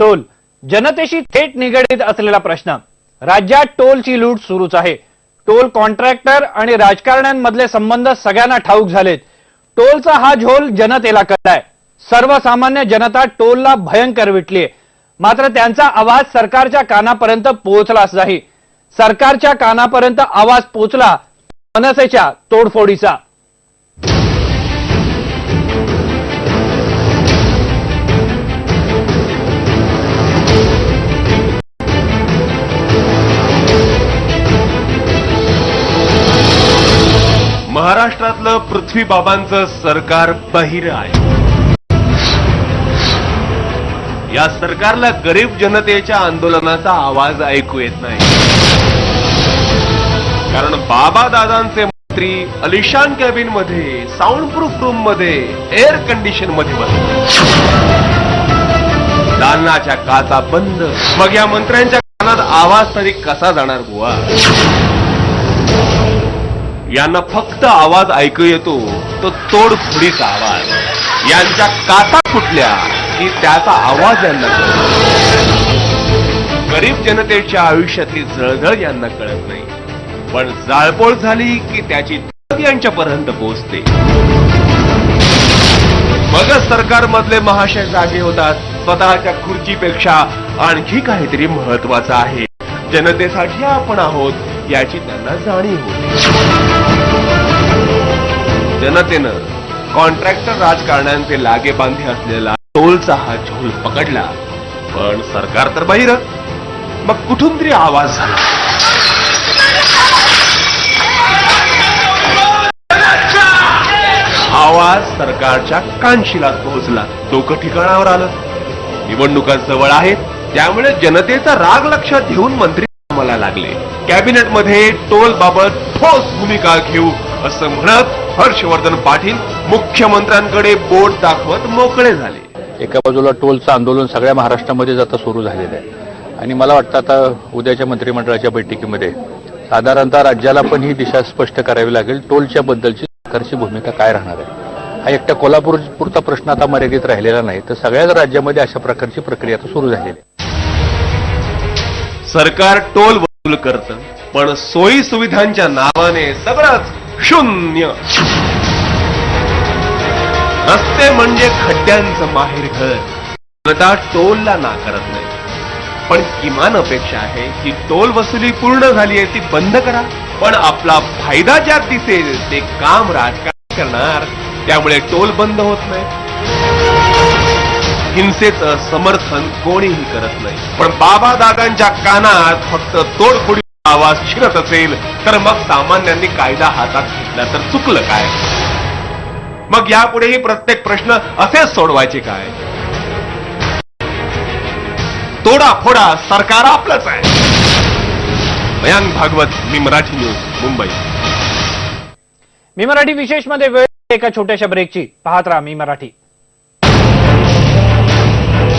Toll. जनतेशी थेट निगडीत असलेला प्रश्न. राज्यात टोलची लूट सुरूच आहे. टोल कॉन्ट्रॅक्टर आणि राजकारण्यांमधले संबंध सगळ्यांना ठाऊक झालेत. टोलचा हा झोल जनतेला कळलाय. सर्वसामान्य जनता टोलला भयंकर विटलीये. मात्र त्यांचा आवाज सरकारच्या कानापर्यंत पोहोचलाच नाही. सरकारच्या कानापर्यंत आवाज पोहोचला मनसेच्या तोडफोडीचा. महाराष्ट्रातलं पृथ्वीबाबांचं सरकार बहिर आहे. या सरकारला गरीब जनतेच्या आंदोलनाचा आवाज ऐकू येत नाही. कारण बाबा दादांचे मंत्री अलिशान कॅबिनमध्ये साऊंड प्रूफ रूममध्ये एअर कंडिशनमध्ये बसले. दालनाच्या काचा बंद. मग या मंत्र्यांच्या कानात आवाज तरी कसा जाणार बुवा? यांना फक्त आवाज ऐकू येतो तो तोडफोडीचा आवाज. यांच्या काता फुटल्या की त्याचा आवाज यांना कळतो गरीब जनतेच्या आयुष्यातली जळजळ यांना कळत नाही. पण जाळपोळ झाली की त्याची यांच्यापर्यंत पोहोचते. मगच सरकारमधले महाशय जागे होतात स्वतःच्या खुर्चीपेक्षा आणखी काहीतरी महत्वाचं आहे. जनतेसाठी आपण आहोत याची त्यांना जाणीव होती. जनतेनं कॉन्ट्रॅक्टर राजकारण्यांचे लागे बांधे असलेला टोलचा हा झोल पकडला. पण सरकार तर बहिर मग कुठून तरी आवाज झाला. आवाज सरकारच्या कानशिलात पोहोचला. डोकं ठिकाणावर आलं. निवडणुका जवळ आहेत त्यामुळे जनतेचा राग लक्षात घेऊन मंत्री कामाला लागले. कॅबिनेटमध्ये टोल बाबत ठोस भूमिका घेऊ असं म्हणत हर्षवर्धन पाटील मुख्यमंत्र्यांकडे बोट दाखवत मोकळे झाले. एका बाजूला टोलचं आंदोलन सगळ्या महाराष्ट्रामध्येच आता सुरू झालेलं आहे. आणि मला वाटतं आता उद्याच्या मंत्रिमंडळाच्या बैठकीमध्ये साधारणतः राज्याला पण ही दिशा स्पष्ट करावी लागेल. टोलच्या बद्दलची सरकारची भूमिका काय राहणार आहे? हा एकट्या कोल्हापूर पुरता प्रश्न आता मर्यादित राहिलेला नाही. तर सगळ्याच राज्यामध्ये अशा प्रकारची प्रक्रिया आता सुरू झालेली आहे. सरकार टोल वसूल करतं पण सोयी सुविधांच्या नावाने सगळंच शून्य. रस्ते म्हणजे खड्ड्यांचं माहेर घर. जनता टोलला नाकारत नाही. पण किमान अपेक्षा आहे की टोल वसुली पूर्ण झाली आहे ती बंद करा. पण आपला फायदा ज्यात दिसेल ते काम राजकारण करणार त्यामुळे टोल बंद होत नाही. हिंसेचं समर्थन कोणीही करत नाही. पण बाबा दादांच्या कानात फक्त तोडफोडी आवाज शिरत असेल तर मग सामान्यांनी कायदा हातात घेतला तर चुकलं काय? मग यापुढेही प्रत्येक प्रश्न असेच सोडवायचे काय? तोडाफोडा सरकार आपलंच आहे. मयांक भागवत मी मराठी न्यूज मुंबई. मी मराठी विशेषमध्ये वेळ एका छोट्याशा ब्रेकची पाहत राहा मी मराठी.